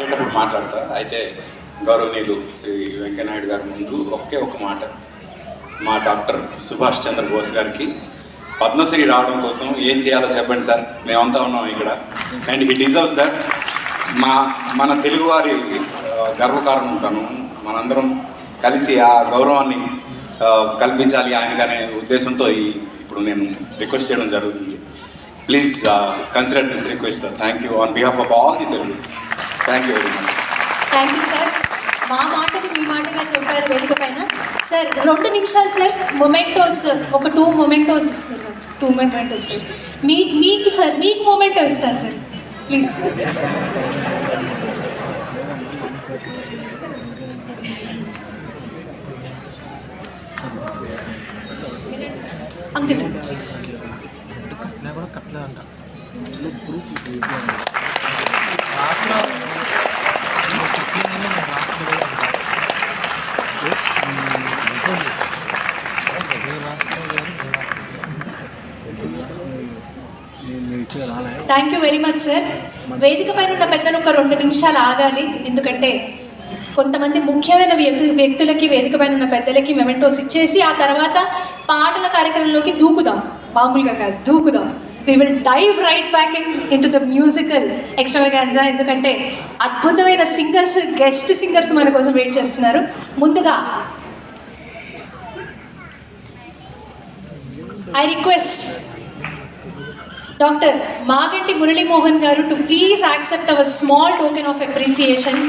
మాట్లాడేటప్పుడు మాట్లాడతా. అయితే గౌరవనీయులు శ్రీ వెంకయ్యనాయుడు గారి ముందు ఒకే ఒక మాట. మా డాక్టర్ సుభాష్ చంద్ర బోస్ గారికి పద్మశ్రీ రావడం కోసం ఏం చేయాలో చెప్పండి సార్. మేమంతా ఉన్నాం ఇక్కడ. అండ్ హీ డిజర్వ్స్ దట్ మా మన తెలుగువారి గర్వకారణం తను. మనందరం కలిసి ఆ గౌరవాన్ని కల్పించాలి ఆయనకనే ఉద్దేశంతో ఈ ఇప్పుడు నేను రిక్వెస్ట్ చేయడం జరుగుతుంది. Please consider this request sir thank you on behalf of all the Telugus thank you very much thank you sir మా మాటకి మీ మాటగా చెప్పారు వేదిక పైన. సార్ రెండు నిమిషాలు సార్ మొమెంటోస్ ఒక టూ మొమెంటోస్ ఇస్తున్నారు. టూ మొమెంటోస్ సార్ మీ మీకు సార్ మీకు మొమెంటో ఇస్తాను సార్ ప్లీజ్ అంకిల్ ప్లీజ్ నేను కూడా కట్టలేదంట thank you very much sir వేదిక పైన ఉన్న పెద్దలు ఒక రెండు నిమిషాలు ఆగాలి ఎందుకంటే కొంతమంది ముఖ్యమైన వ్యక్తులకి వేదిక పైన ఉన్న పెద్దలకి మెమెంటోస్ ఇచ్చేసి ఆ తర్వాత పాటల కార్యక్రమంలోకి దూకుదాం. మామూలుగా కాదు దూకుదాం. We will dive right back in in to the musical extravaganza ఎందుకంటే అద్భుతమైన సింగర్స్ గెస్ట్ సింగర్స్ మన కోసం వెయిట్ చేస్తున్నారు. ముందుగా I request doctor Maganti Muralimohan garu to please accept our small token of appreciation